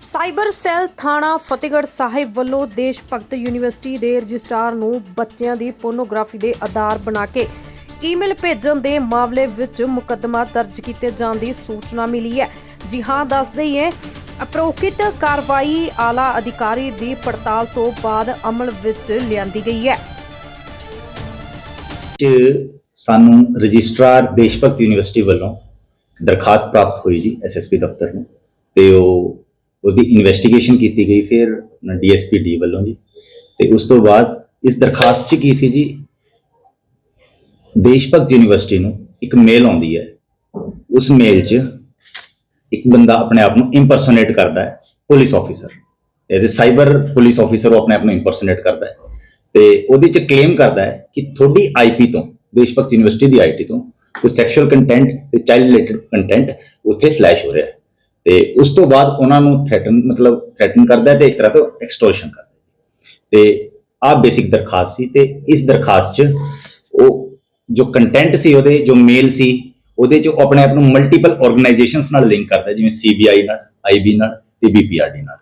Cyber cell ਥਾਣਾ ਫਤਿਹਗੜ੍ਹ ਸਾਹਿਬ ਵੱਲੋਂ ਦੇਸ਼ ਭਗਤ ਯੂਨੀਵਰਸਿਟੀ ਦੇ ਰਜਿਸਟਰਾਰ ਨੂੰ ਬੱਚਿਆਂ ਦੀ ਪੋਰਨੋਗ੍ਰਾਫੀ ਦੇ ਆਧਾਰ ਬਣਾ ਕੇ ਈਮੇਲ ਭੇਜਣ ਦੇ ਮਾਮਲੇ ਵਿੱਚ ਮੁਕੱਦਮਾ ਦਰਜ ਕੀਤੇ ਜਾਣ ਦੀ ਸੂਚਨਾ ਮਿਲੀ ਹੈ। ਜੀ ਹਾਂ, ਦੱਸ ਦਈਏ, ਅਪਰੋਕਿਤ ਕਾਰਵਾਈ ਆਲਾ ਅਧਿਕਾਰੀ ਦੀ ਪੜਤਾਲ ਤੋਂ ਬਾਅਦ ਅਮਲ ਵਿੱਚ ਲਿਆਂਦੀ ਗਈ ਹੈ। ਚ ਸਾਨੂੰ ਰਜਿਸਟਰਾਰ ਦੇਸ਼ਭਗਤ ਯੂਨੀਵਰਸਿਟੀ ਵੱਲੋਂ ਦਰਖਾਸਤ ਪ੍ਰਾਪਤ ਹੋਈ ਜੀ ਐਸਐਸਪੀ ਦਫ਼ਤਰ ਨੂੰ ਤੇ ਉਹ ਉਹਦੀ ਇਨਵੈਸਟੀਗੇਸ਼ਨ ਕੀਤੀ ਗਈ ਫਿਰ ਡੀਐਸਪੀ ਡੀ ਵੱਲੋਂ ਜੀ। ਤੇ ਉਸ ਤੋਂ ਬਾਅਦ ਇਸ ਦਰਖਾਸਤ 'ਚ ਕੀ ਸੀ ਜੀ? ਦੇਸ਼ਭਗਤ ਯੂਨੀਵਰਸਿਟੀ ਨੂੰ ਇੱਕ ਮੇਲ ਆਉਂਦੀ ਹੈ। ਉਸ ਮੇਲ 'ਚ ਇੱਕ ਬੰਦਾ ਆਪਣੇ ਆਪ ਨੂੰ ਇੰਪਰਸੋਨੇਟ ਕਰਦਾ ਹੈ police officer as a cyber police officer ਉਹ ਆਪਣੇ ਆਪ ਨੂੰ ਇੰਪਰਸੋਨੇਟ ਕਰਦਾ ਹੈ। ਤੇ ਉਹਦੇ 'ਚ ਕਲੇਮ ਕਰਦਾ ਹੈ ਕਿ ਤੁਹਾਡੀ ਆਈਪੀ ਤੋਂ ਦੇਸ਼ਭਗਤ ਯੂਨੀਵਰਸਿਟੀ ਦੀ ਆਈਟੀ ਤੋਂ ਕੋਈ ਸੈਕਸ਼ੂਅਲ ਕੰਟੈਂਟ ਤੇ ਚਾਈਲਡ ਰਿਲੇਟਡ ਕੰਟੈਂਟ ਉੱਥੇ ਫਲੈਸ਼ ਹੋ ਰਿਹਾ ਹੈ। ਤੇ ਉਸ ਤੋਂ ਬਾਅਦ ਉਹਨਾਂ ਨੂੰ ਥ੍ਰੈਟਨ ਮਤਲਬ ਥ੍ਰੈਟਨ ਕਰਦਾ ਹੈ ਤੇ ਇੱਕ ਤਰ੍ਹਾਂ ਤੋਂ ਐਕਸਟੋਰਸ਼ਨ ਕਰਦਾ। ਹੈ ਤੇ ਆਹ ਬੇਸਿਕ ਦਰਖਾਸਤ ਸੀ ਤੇ ਇਸ ਦਰਖਾਸਤ 'ਚ ਉਹ ਜੋ ਕੰਟੈਂਟ ਸੀ ਉਹਦੇ ਜੋ ਮੇਲ ਸੀ ਉਹਦੇ 'ਚ ਉਹ ਆਪਣੇ ਆਪ ਨੂੰ ਮਲਟੀਪਲ ਆਰਗੇਨਾਈਜੇਸ਼ਨਸ ਨਾਲ ਲਿੰਕ ਕਰਦਾ ਹੈ, ਜਿਵੇਂ ਸੀਬੀਆਈ ਨਾਲ ਆਈਬੀ ਨਾਲ ਤੇ ਬੀਪੀਆਰਡੀ ਨਾਲ।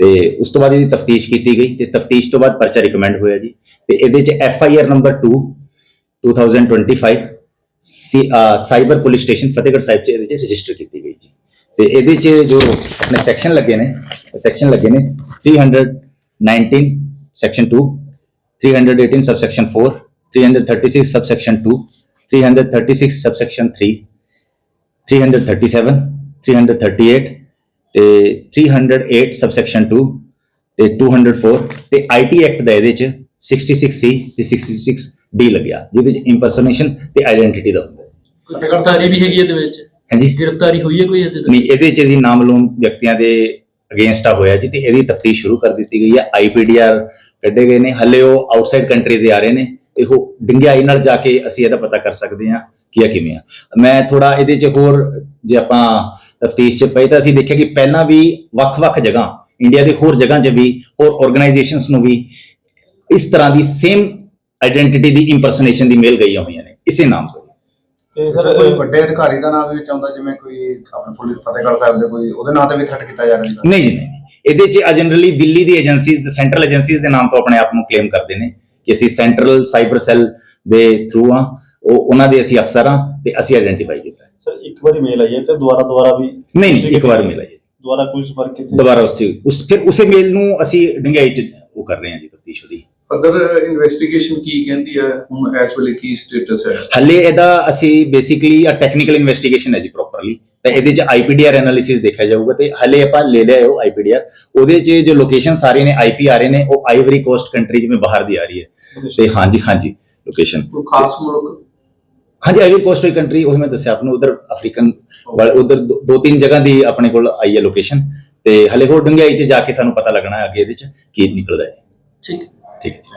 ਤੇ ਉਸ ਤੋਂ ਬਾਅਦ ਇਹਦੀ ਤਫਤੀਸ਼ ਕੀਤੀ ਗਈ ਤੇ ਤਫਤੀਸ਼ ਤੋਂ ਬਾਅਦ ਪਰਚਾ ਰਿਕਮੈਂਡ ਹੋਇਆ ਜੀ। ਤੇ ਇਹਦੇ 'ਚ F I R number 2 2025 C cyber police station Fatehgarh Sahib 'ਚ ਇਹਦੇ 'ਚ ਰਜਿਸਟਰ ਕੀਤੀ ਗਈ। ਤੇ ਇਹਦੇ 'ਚ ਜੋ ਆਪਣੇ ਸੈਕਸ਼ਨ ਲੱਗੇ ਨੇ ਸੈਕਸ਼ਨ ਲੱਗੇ ਨੇ 319 ਸੈਕਸ਼ਨ 2 318 subsection 4 336 subsection 2 336 subsection 3 337 338 ਤੇ 308 subsection 2 ਤੇ 204 ਤੇ ਆਈਟੀ ਐਕਟ ਦਾ ਇਹਦੇ 'ਚ 66C ਤੇ 66D ਲੱਗਿਆ ਜਿਹਦੇ 'ਚ ਇੰਪਰਸੋਨੇਸ਼ਨ ਤੇ ਆਇਡੈਂਟੀਟੀ ਦਾ ਹੁੰਦਾ ਹੈ ਫਤਿਹਗੜ੍ਹ ਸਾਹਿਬ ਇਹ ਵੀ ਹੈਗੀ ਇਹਦੇ ਵਿੱਚ ਹਾਂਜੀ? ਗ੍ਰਿਫਤਾਰੀ ਹੋਈ ਹੈ ਕੋਈ ਇਹਦੇ ਤੇ ਨਹੀਂ ਇਹਦੇ 'ਚ ਇਹਦੀ ਨਾਮਲੂਮ ਵਿਅਕਤੀਆਂ ਦੇ ਅਗੇਂਸਟ ਆ ਹੋਇਆ ਜੀ ਤੇ ਇਹਦੀ ਤਫਤੀਸ਼ ਸ਼ੁਰੂ ਕਰ ਦਿੱਤੀ ਗਈ ਹੈ। ਆਈਪੀਡੀਆਰ ਕੱਢੇ ਗਏ ਨੇ। ਹੱਲੇ ਉਹ ਆਊਟਸਾਈਡ ਕੰਟਰੀ ਦੇ ਆ ਰਹੇ ਨੇ ਤੇ ਉਹ ਡਿੰਗਿਆਈ ਨਾਲ ਜਾ ਕੇ ਅਸੀਂ ਇਹਦਾ ਪਤਾ ਕਰ ਸਕਦੇ ਹਾਂ ਕਿ ਇਹ ਕਿਵੇਂ ਆ। ਮੈਂ ਥੋੜਾ ਇਹਦੇ 'ਚ ਹੋਰ ਜੇ ਆਪਾਂ ਤਫਤੀਸ਼ 'ਚ ਪਏ ਤਾਂ ਅਸੀਂ ਦੇਖਿਆ ਕਿ ਪਹਿਲਾਂ ਵੀ ਵੱਖ-ਵੱਖ ਜਗ੍ਹਾ ਇੰਡੀਆ ਦੇ ਹੋਰ ਜਗ੍ਹਾ 'ਚ ਵੀ ਹੋਰ ਆਰਗੇਨਾਈਜੇਸ਼ਨਸ ਨੂੰ ਵੀ ਇਸ ਤਰ੍ਹਾਂ ਦੀ ਸੇਮ ਆਇਡੈਂਟੀਟੀ ਦੀ ਇੰਪਰਸੋਨੇਸ਼ਨ ਦੀ ਮੇਲ ਗਈਆਂ ਹੋਈਆਂ ਨੇ। ਇਸੇ ਨਾਮ ਤੋਂ। ਤੇ ਸਰ ਕੋਈ ਵੱਡੇ ਅਧਿਕਾਰੀ ਦਾ ਨਾਮ ਵੀ ਵਿੱਚ ਆਉਂਦਾ ਜਿਵੇਂ ਕੋਈ ਆਪਣੇ ਪੁਲਿਸ ਫਤਿਹਗੜ੍ਹ ਸਾਹਿਬ ਦੇ ਕੋਈ ਉਹਦੇ ਨਾਂ ਤੇ ਵੀ ਥ੍ਰੈਟ ਕੀਤਾ ਜਾ ਰਿਹਾ ਜੀ ਨਹੀਂ ਜੀ ਨਹੀਂ ਨਹੀਂ। ਇਹਦੇ 'ਚ ਜਨਰਲੀ ਦਿੱਲੀ ਦੀ ਏਜੰਸੀਜ਼ ਤੇ ਸੈਂਟਰਲ ਏਜੰਸੀਜ਼ ਦੇ ਨਾਮ ਤੋਂ ਆਪਣੇ ਆਪ ਨੂੰ ਕਲੇਮ ਕਰਦੇ ਨੇ ਕਿ ਅਸੀਂ ਸੈਂਟਰਲ ਸਾਈਬਰ ਸੈੱਲ ਦੇ ਥਰੂ ਆ ਉਹ ਉਹਨਾਂ ਦੇ ਅਸੀਂ ਅਫਸਰ ਆ ਤੇ ਅਸੀਂ ਆਇਡੈਂਟੀਫਾਈ ਕੀਤਾ ਹੈ। ਸਰ ਇੱਕ ਵਾਰੀ ਮੇਲ ਆਈ ਹੈ ਤੇ ਦੁਬਾਰਾ ਦੁਬਾਰਾ ਵੀ ਨਹੀਂ ਨਹੀਂ ਇੱਕ ਵਾਰ ਮਿਲਿਆ ਜੀ ਦੁਬਾਰਾ ਕੋਈ ਸੰਪਰਕ ਕੀਤੇ ਦੁਬਾਰਾ ਉਸ 'ਚ ਉਸ ਫਿਰ ਉਸੇ ਮੇਲ ਨੂੰ ਅਸੀਂ ਡੰਗਾਈ 'ਚ ਉਹ ਕਰ ਰਹੇ ਹਾਂ ਜੀ ਤਫਤੀਸ਼ ਉਹਦੀ ਫਰਦਰ ਇਨਵੈਸਟੀਗੇਸ਼ਨ ਕੀ ਕਹਿੰਦੀ ਹੈ? ਹੁਣ ਇਸ ਵੇਲੇ ਕੀ ਸਟੇਟਸ ਹੈ? ਹੱਲੇ ਇਹਦਾ ਅਸੀਂ ਬੇਸਿਕਲੀ ਆ ਟੈਕਨੀਕਲ ਇਨਵੈਸਟੀਗੇਸ਼ਨ ਹੈ ਜੀ ਪ੍ਰੋਪਰਲੀ ਤੇ ਇਹਦੇ 'ਚ ਆਈਪੀਡੀਆਰ ਐਨਾਲਿਸਿਸ ਦੇਖਿਆ ਜਾਊਗਾ ਤੇ ਹੱਲੇ ਆਪਾਂ ਲੈ ਲਿਆ ਉਹ ਆਈਪੀਡੀਆਰ ਉਹਦੇ 'ਚ ਜੋ ਲੋਕੇਸ਼ਨ ਸਾਰੇ ਨੇ ਆਈਪੀ ਆ ਰਹੇ ਨੇ ਉਹ ਆਈਵਰੀ ਕੋਸਟ ਕੰਟਰੀ ਜਿਵੇਂ ਬਾਹਰ ਦੀ ਆ ਰਹੀ ਹੈ। ਤੇ ਹਾਂਜੀ ਹਾਂਜੀ ਲੋਕੇਸ਼ਨ ਕੋਈ ਖਾਸ ਮੁਲਕ? ਹਾਂਜੀ ਆਈਵਰੀ ਕੋਸਟ ਕੰਟਰੀ ਉਹੀ ਮੈਂ ਦੱਸਿਆ ਆਪ ਨੂੰ ਉਧਰ ਅਫਰੀਕਨ ਵਾਲੇ ਉਧਰ ਦੋ ਦੋ ਤਿੰਨ ਜਗ੍ਹਾ ਦੀ ਆਪਣੇ ਕੋਲ ਆਈ ਹੈ ਲੋਕੇਸ਼ਨ ਤੇ ਹਲੇ ਹੋਰ ਡੰਗਾਈ 'ਚ ਜਾ ਕੇ ਸਾਨੂੰ ਪਤਾ ਲੱਗਣਾ ਹੈ ਅੱਗੇ ਇਹਦੇ 'ਚ ਕੀ ਨਿਕਲਦਾ ਹੈ। ਠੀਕ ਹੈ ਠੀਕ ਹੈ ਜੀ।